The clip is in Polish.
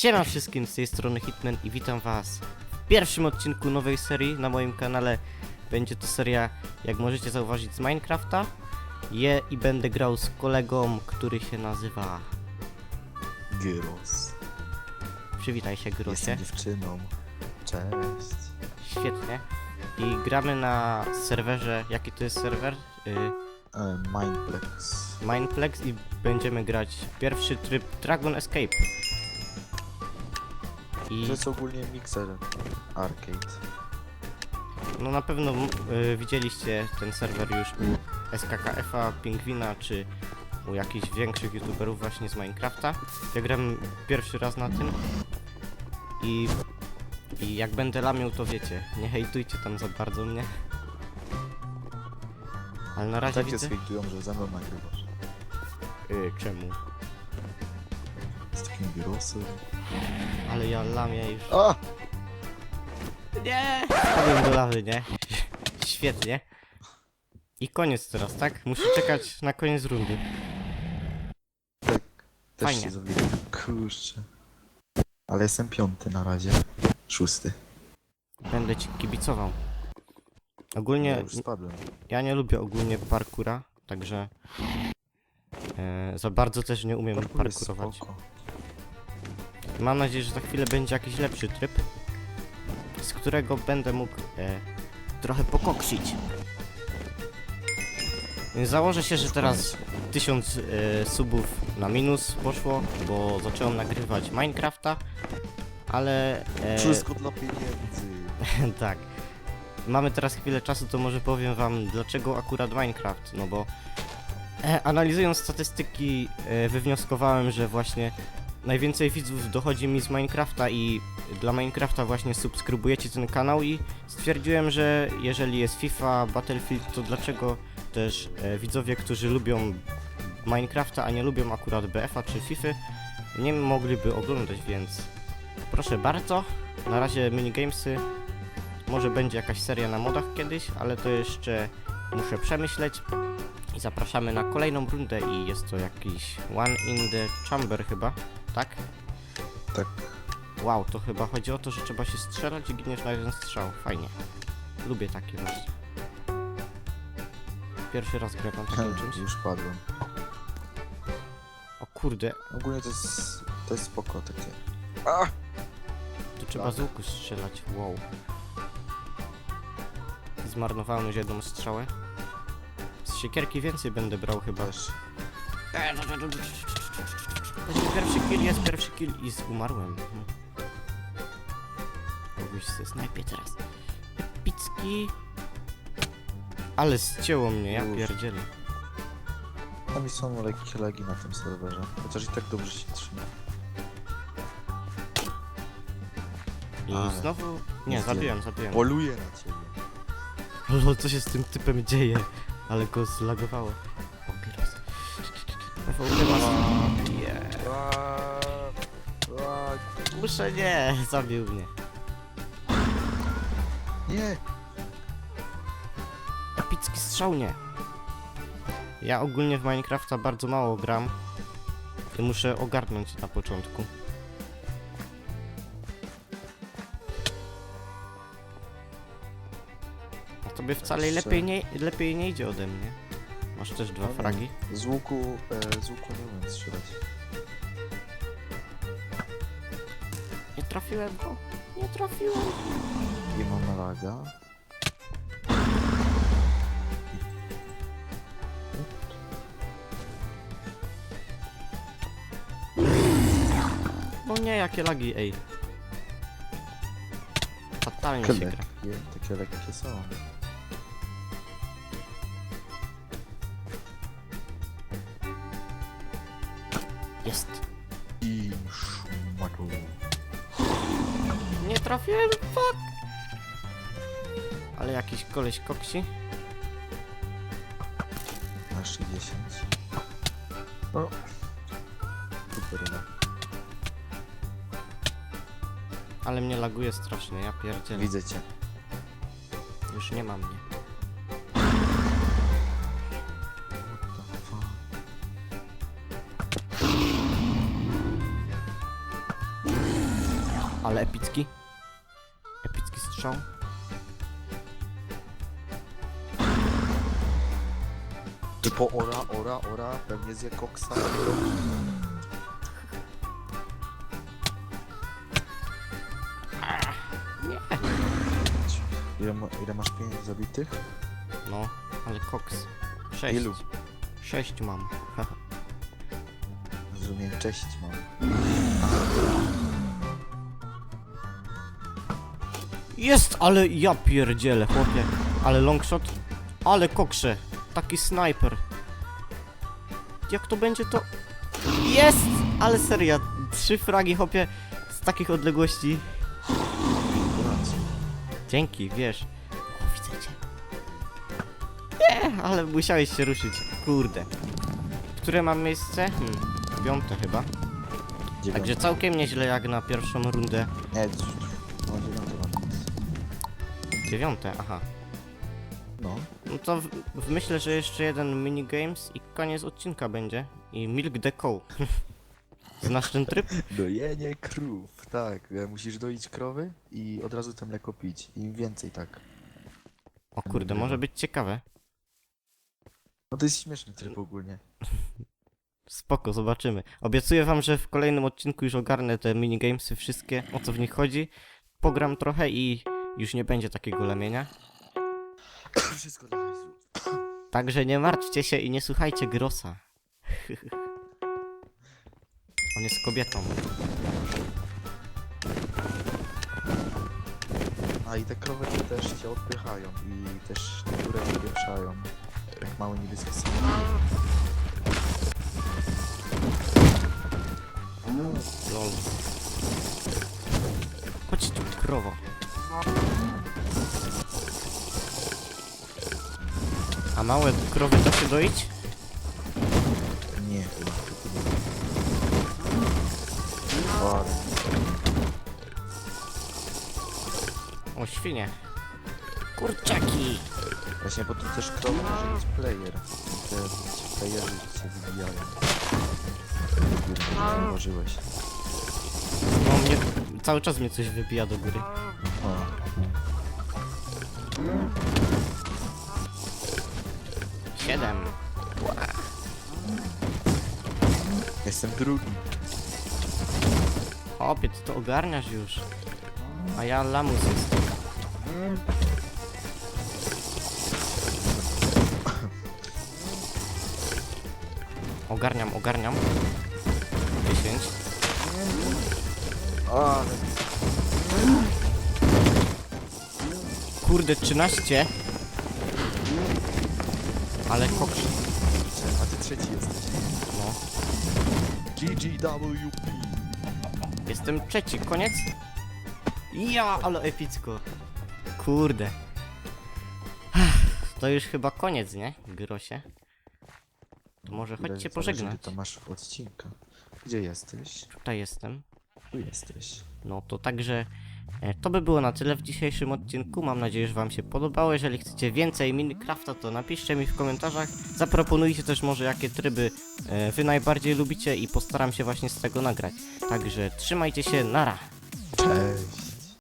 Siema wszystkim, z tej strony Hitman i witam was w pierwszym odcinku nowej serii na moim kanale. Będzie to seria, jak możecie zauważyć, z Minecrafta. Je i będę grał z kolegą, który się nazywa... Gyros. Przywitaj się, Grosie. Jestem dziewczyną. Cześć. Świetnie. I gramy na serwerze, jaki to jest serwer? Y, E, Mindplex. Mineplex i będziemy grać pierwszy tryb Dragon Escape. I To jest ogólnie mikser arcade. no na pewno y, widzieliście ten serwer już u SKKF-a, Pingwina czy u jakichś większych youtuberów właśnie z Minecrafta. Ja gram pierwszy raz na tym i, i jak będę lamił to wiecie, nie hejtujcie tam za bardzo mnie. Ale na razie Tak się widzę... zhejtują, że ze mną nagrywasz. Y, czemu? Z takim gyrosem. Ale ja lamię już... A! Nie! Wpadłem do lawy, nie? Świetnie. I koniec teraz, tak? Muszę czekać na koniec rundy. Tak. Też Fajnie. się zawiłem. Kurczę. Ale jestem piąty na razie. Szósty. Będę ci kibicował. Ja Ogólnie, już spadłem. ja nie lubię ogólnie parkura, także... E, za bardzo też nie umiem Parkour jest parkurować. spoko. Mam nadzieję, że za chwilę będzie jakiś lepszy tryb, z którego będę mógł e, trochę pokoksić. Założę się, że teraz tysiąc e, subów na minus poszło, bo zacząłem nagrywać Minecrafta, ale... E, Wszystko dla pieniędzy. tak. Mamy teraz chwilę czasu, to może powiem wam, dlaczego akurat Minecraft. No bo e, analizując statystyki, e, wywnioskowałem, że właśnie najwięcej widzów dochodzi mi z Minecrafta i dla Minecrafta właśnie subskrybujecie ten kanał i stwierdziłem, że jeżeli jest FIFA, Battlefield, to dlaczego też e, widzowie, którzy lubią Minecrafta, a nie lubią akurat BF-a czy FIFA, nie mogliby oglądać, więc proszę bardzo. Na razie minigamesy. Może będzie jakaś seria na modach kiedyś, ale to jeszcze muszę przemyśleć. I zapraszamy na kolejną rundę i jest to jakiś One in the Chamber chyba, tak? Tak. Wow, to chyba chodzi o to, że trzeba się strzelać i giniesz na jeden strzał. Fajnie. Lubię takie właśnie. Pierwszy raz gram takim czymś. Już padłem. O kurde, Ogólnie to jest... To jest spoko takie. A! tu trzeba Tak. z łuku strzelać. Wow. Zmarnowałem już jedną strzałę. Siekierki więcej będę brał chyba. Też. Będzie pierwszy kill, jest pierwszy kill i umarłem. Kogoś se snajpie teraz. Epicki. Ale zcięło mnie, ja Już. pierdzielę. Tam są lekkie lagi na tym serwerze. Chociaż i tak dobrze się trzyma. I Ale znowu... Nie, nie zabiłem, zabiłem. Poluję na ciebie. Lol, co się z tym typem dzieje? Ale go zlagowało. Masz... Nie. Muszę nie, zabił mnie. Nie! Epicki strzał nie. Ja ogólnie w Minecrafta bardzo mało gram. I muszę ogarnąć na początku. A tobie wcale Jeszcze- lepiej nie, lepiej nie idzie ode mnie. Masz też dwa No nie. fragi. Z łuku, e, z łuku nie umiem strzelać. Nie trafiłem go. Nie trafiłem. I mam laga. No nie, jakie lagi, ej. Fatalnie się gra. takie lekkie są. Jest. I szmaku. Nie trafiłem, fuck! Ale jakiś koleś koksi. Na 60. O. Super lag. Ale mnie laguje strasznie, ja pierdzielę. Widzę cię. Już nie ma mnie. What the fuck? Ale epicki. Epicki strzał. Typo ora, ora, ora, pewnie zje koksa. Nie. Ile, ma, ile masz pieniędzy zabitych? No, ale koks. Sześć. Ilu? Sześć mam. Rozumiem, cześć mam. Jest, ale ja pierdzielę, chłopie. Ale longshot. Ale koksze. Taki snajper. Jak to będzie to... Jest! Ale serio, trzy fragi, chłopie, z takich odległości. Dzięki, wiesz. O, widzę cię. Nie, ale musiałeś się ruszyć. Kurde. Które mam miejsce? Hmm, piąte chyba. Dziewiąte. Także całkiem nieźle jak na pierwszą rundę. Nie, Dziewiąte, aha. No. No to w, w myślę, że jeszcze jeden minigames i koniec odcinka będzie. I Milk the Cow. Znasz ten tryb? Dojenie krów, tak. e, Musisz doić krowy i od razu to mleko pić. Im więcej tak. O kurde, może być ciekawe. No to jest śmieszny tryb ogólnie. Spoko, zobaczymy. Obiecuję wam, że w kolejnym odcinku już ogarnę te minigamesy wszystkie, o co w nich chodzi. Pogram trochę i już nie będzie takiego lemienia. Wszystko dla hajsu. Także nie martwcie się i nie słuchajcie Grossa. On jest kobietą. A i te krowy też cię odpychają i też niektóre cię pieprzają. Jak mały niebieski samochód. Lol. Chodź tu, krowo. A małe krowy da się doić? Nie, chyba. O, świnie. Kurczaki. Właśnie, bo tu też krowa może mieć player. Te ci playerzy się wybijają. Kurde, nie zauważyłeś. No mnie, cały czas mnie coś wybija do góry. O, Siedem. jestem drugi. Opie, ty to ogarniasz już. A ja lamus jestem. Ogarniam, ogarniam. 10. Ale Kurde, 13. Ale koks. a ty trzeci jesteś. No. GGWP. Jestem trzeci, koniec? Ja, ale epicko. Kurde. To już chyba koniec, nie? Grosie. To może chodźcie pożegnać. to masz w odcinka. Gdzie jesteś? Tutaj jestem. Tu jesteś. No to także to by było na tyle w dzisiejszym odcinku. Mam nadzieję, że Wam się podobało. Jeżeli chcecie więcej Minecrafta, to napiszcie mi w komentarzach. Zaproponujcie też może jakie tryby e, Wy najbardziej lubicie i postaram się właśnie z tego nagrać. Także trzymajcie się, nara! Cześć.